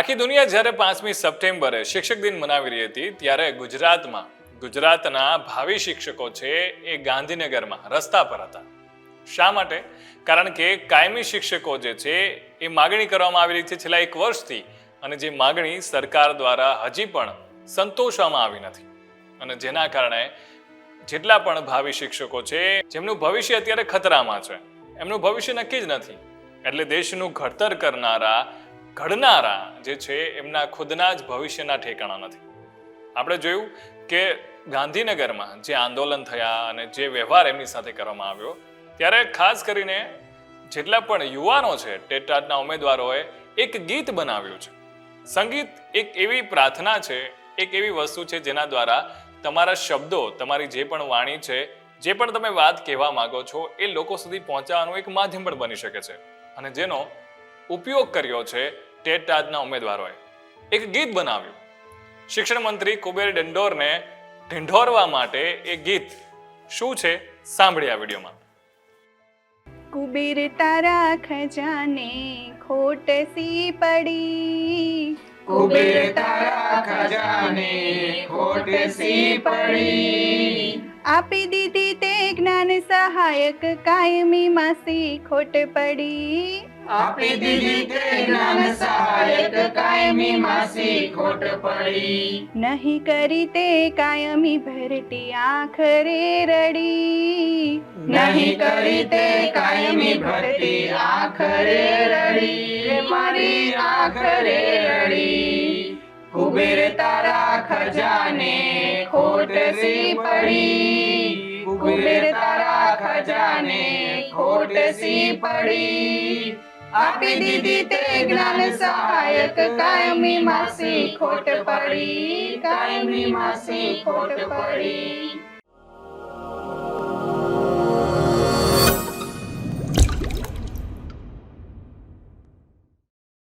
આખી દુનિયા જ્યારે પાંચમી સપ્ટેમ્બરે શિક્ષક દિન મનાવી રહી હતી, ત્યારે ગુજરાતમાં, ગુજરાતના ભાવિ શિક્ષકો છે એ ગાંધીનગરમાં રસ્તા પર હતા. શા માટે? કારણ કે કાયમી શિક્ષકો જે છે, એ માગણી કરવામાં આવી રહી છે છેલ્લા એક વર્ષથી અને જે માગણી સરકાર દ્વારા હજી પણ સંતોષવામાં આવી નથી. અને જેના કારણે જેટલા પણ ભાવિ શિક્ષકો છે, જેમનું ભવિષ્ય અત્યારે ખતરામાં છે, એમનું ભવિષ્ય નક્કી જ નથી. એટલે દેશનું ઘડતર કરનારા ઘડનારા જે છે, એમના ખુદના જ ભવિષ્યના ઠેકાણા નથી. આપણે જોયું કે ગાંધીનગરમાં જે આંદોલન થયા અને જે વ્યવહાર એમની સાથે કરવામાં આવ્યો, ત્યારે ખાસ કરીને જેટલા પણ યુવાનો છે ટેટાટના ઉમેદવારોએ એક ગીત બનાવ્યું છે. સંગીત એક એવી પ્રાર્થના છે, એક એવી વસ્તુ છે જેના દ્વારા તમારા શબ્દો, તમારી જે પણ વાણી છે, જે પણ તમે વાત કહેવા માંગો છો, એ લોકો સુધી પહોંચવાનું એક માધ્યમ પણ બની શકે છે. અને જેનો ઉપયોગ કર્યો છે ટેટ ટાટના ઉમેદવારોએ એક ગીત બનાવ્યું. શિક્ષણ મંત્રી કુબેર ડંડોરને ઢંઢોરવા માટે એ ગીત શું છે સાંભળ્યા વિડીયોમાં. કુબેર તારા ખજાને ખોટ સી પડી. કુબેર તારા ખજાને ખોટ સી પડી. આપી દીધી તે જ્ઞાન સહાયક કાયમી માસી ખોટ પડી. આપી દીધી તે જ્ઞાન સહાયક કાયમી માસી ખોટ પડી. નહીં કરી તે કાયમી ભરતી આખરે રડી. નહીં કરી તે કાયમી ભરતી આખરે રડી. મારી આખરે રડી. કુબેર તારા ખજાને ખોટ સી પડી. કુબેર તારા ખજાને ખોટ સી પડી. આપી દીધી તે જ્ઞાન સહાયક કાયમી માસી ખોટ પડી કાયમી માસી ખોટ પડી